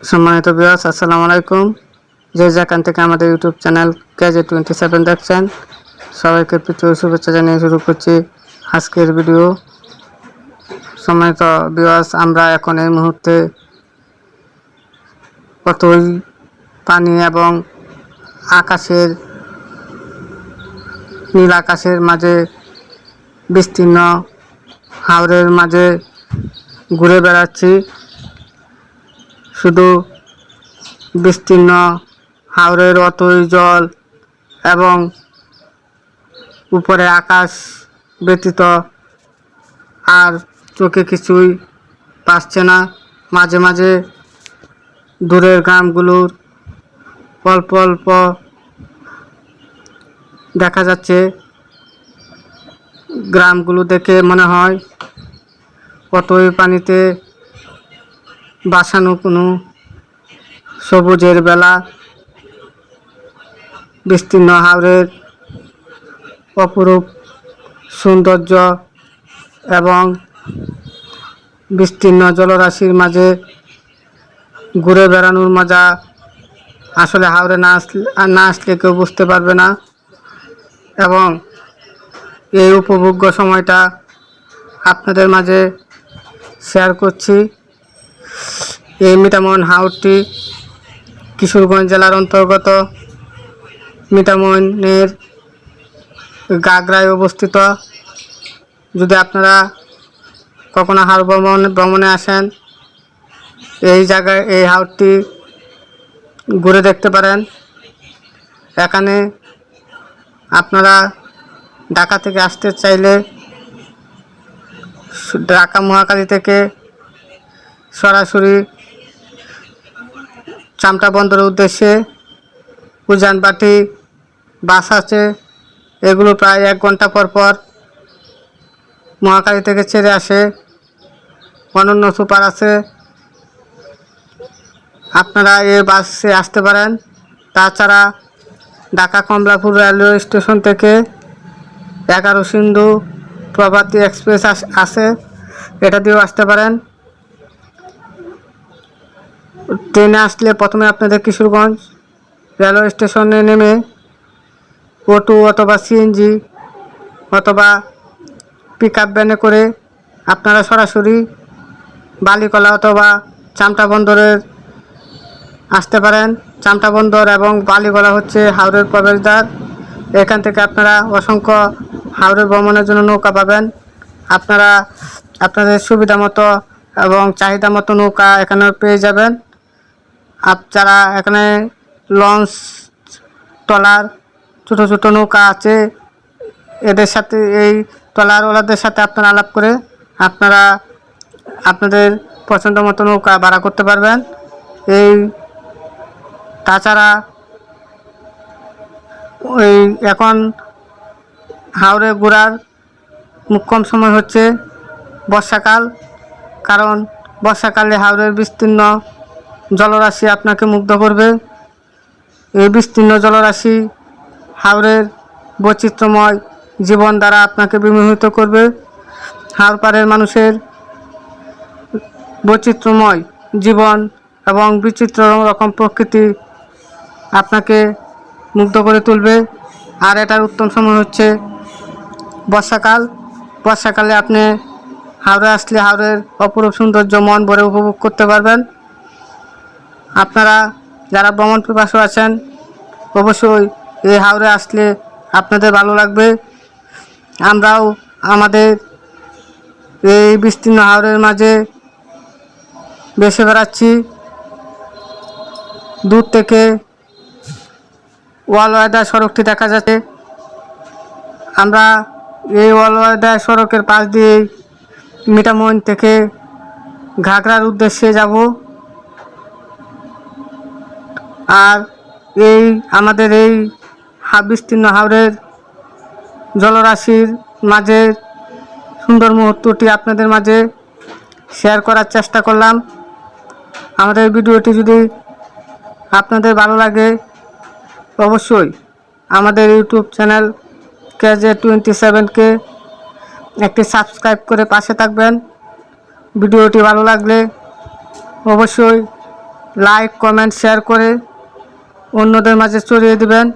সম্মানিত বিয়াস আসসালামু আলাইকুম। যে যেখান থেকে আমাদের YouTube channel KJ twenty seven দেখছেন। সবাইকে প্রীতীয় শুভেচ্ছা জানিয়ে শুরু করছি আজকের ভিডিও সম্মানিত বিয়াস আমরা এখন এই মুহূর্তে কতই পানি এবং আকাশের, নীল আকাশের মাঝে বিস্তীর্ণ হাওরের মাঝে ঘুরে বেড়াচ্ছি। শুধু বিস্তীর্ণ হাওরের অতই জল এবং উপরে আকাশ ব্যতীত আর চোখে কিছুই পাচ্ছে না। মাঝে মাঝে দূরের গ্রামগুলোর অল্প অল্প দেখা যাচ্ছে। গ্রামগুলো দেখে মনে হয় অতই পানিতে বাসানো কোনো সবুজের বেলা, বিস্তীর্ণ হাওরের অপরূপ সৌন্দর্য এবং বিস্তীর্ণ জলরাশির মাঝে ঘুরে বেড়ানোর মজা আসলে হাওড়ে না আসলে না আসলে কেউ বুঝতে পারবে না। এবং এই উপভোগ্য সময়টা আপনাদের মাঝে শেয়ার করছি। এই মিটামন হাওরটি কিশোরগঞ্জ জেলার অন্তর্গত মিটামনের গাগরায় অবস্থিত। যদি আপনারা কখনো হাওড় ভ্রমণ, ভ্রমণে আসেন, এই জায়গায়, এই হাওরটি ঘুরে দেখতে পারেন। এখানে আপনারা ঢাকা থেকে আসতে চাইলে ঢাকা মহাকালী থেকে সরাসরি চামটা বন্দরের উদ্দেশ্যে উজানবাটি, বাস আছে। এগুলো প্রায় এক ঘণ্টা পর পর মহাকালী থেকে ছেড়ে আসে। অনন্য সুপার আছে। আপনারা এই বাসে আসতে পারেন। তাছাড়া ঢাকা কমলাপুর রেলওয়ে স্টেশন থেকে এগারো সিন্ধু প্রভাতী এক্সপ্রেস আছে। এটা দিয়েও আসতে পারেন। ট্রেনে আসলে প্রথমে আপনাদের কিশোরগঞ্জ রেলওয়ে স্টেশনে নেমে অটো অথবা সিএনজি অথবা পিক আপ ভ্যানে করে আপনারা সরাসরি বালিকলা অথবা চামটা বন্দরের আসতে পারেন। চামটা বন্দর এবং বালিগলা হচ্ছে হাওড়ের প্রবেশদ্বার। এখান থেকে আপনারা অসংখ্য হাওড়ের ভ্রমণের জন্য নৌকা পাবেন। আপনারা আপনাদের সুবিধা মতো এবং চাহিদা মতো নৌকা এখানে পেয়ে যাবেন। আপ যারা এখানে লঞ্চ, ট্রলার, ছোটো ছোটো নৌকা আছে, এদের সাথে এই ট্রলার ওলাদের সাথে আপনারা আলাপ করে আপনারা আপনাদের পছন্দ মতো নৌকা ভাড়া করতে পারবেন। এই তাছাড়া ওই এখন হাওড়ে ঘোরার মুখ্যম সময় হচ্ছে বর্ষাকাল, কারণ বর্ষাকালে হাওড়ের বিস্তীর্ণ জলরাশি আপনাকে মুগ্ধ করবে। এই বিস্তীর্ণ জলরাশি হাওড়ের বৈচিত্র্যময় জীবন দ্বারা আপনাকে বিমোহিত করবে। হাওড় পাড়ের মানুষের বৈচিত্র্যময় জীবন এবং বিচিত্র রকম প্রকৃতি আপনাকে মুগ্ধ করে তুলবে। আর এটার উত্তম সময় হচ্ছে বর্ষাকাল। বর্ষাকালে আপনি হাওড়ে আসলে হাওড়ের অপরূপ সৌন্দর্য মন ভরে উপভোগ করতে পারবেন। আপনারা যারা ভ্রমণ পিপাসু আছেন, অবশ্যই এই হাওড়ে আসলে আপনাদের ভালো লাগবে। আমরাও আমাদের এই বিস্তীর্ণ হাওড়ের মাঝে বেসে বেড়াচ্ছি। দূর থেকে ওয়ালওয়াদা সড়কটি দেখা যাচ্ছে। আমরা এই ওয়ালওয়াদা সড়কের পাশ দিয়ে মিটামইন থেকে ঘাগড়ার উদ্দেশ্যে যাব। আর এই আমাদের এই হা বিস্তীর্ণ হাওড়ের জলরাশির মাঝে সুন্দর মুহূর্তটি আপনাদের মাঝে শেয়ার করার চেষ্টা করলাম। আমাদের ভিডিওটি যদি আপনাদের ভালো লাগে, অবশ্যই আমাদের ইউটিউব চ্যানেল কেজে টোয়েন্টি সেভেনকে একটি সাবস্ক্রাইব করে পাশে থাকবেন। ভিডিওটি ভালো লাগলে অবশ্যই লাইক কমেন্ট শেয়ার করে অন্যদের মাঝে ছড়িয়ে দেবেন।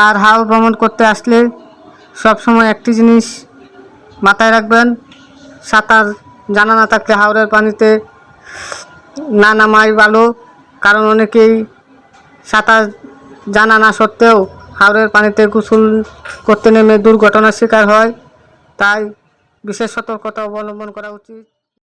আর হাওড় ভ্রমণ করতে আসলে সবসময় একটি জিনিস মাথায় রাখবেন, সাঁতার জানা না থাকলে হাওড়ের পানিতে না নামাই ভালো, কারণ অনেকেই সাঁতার জানা না সত্ত্বেও হাওড়ের পানিতে গোসল করতে নেমে দুর্ঘটনার শিকার হয়। তাই বিশেষ সতর্কতা অবলম্বন করা উচিত।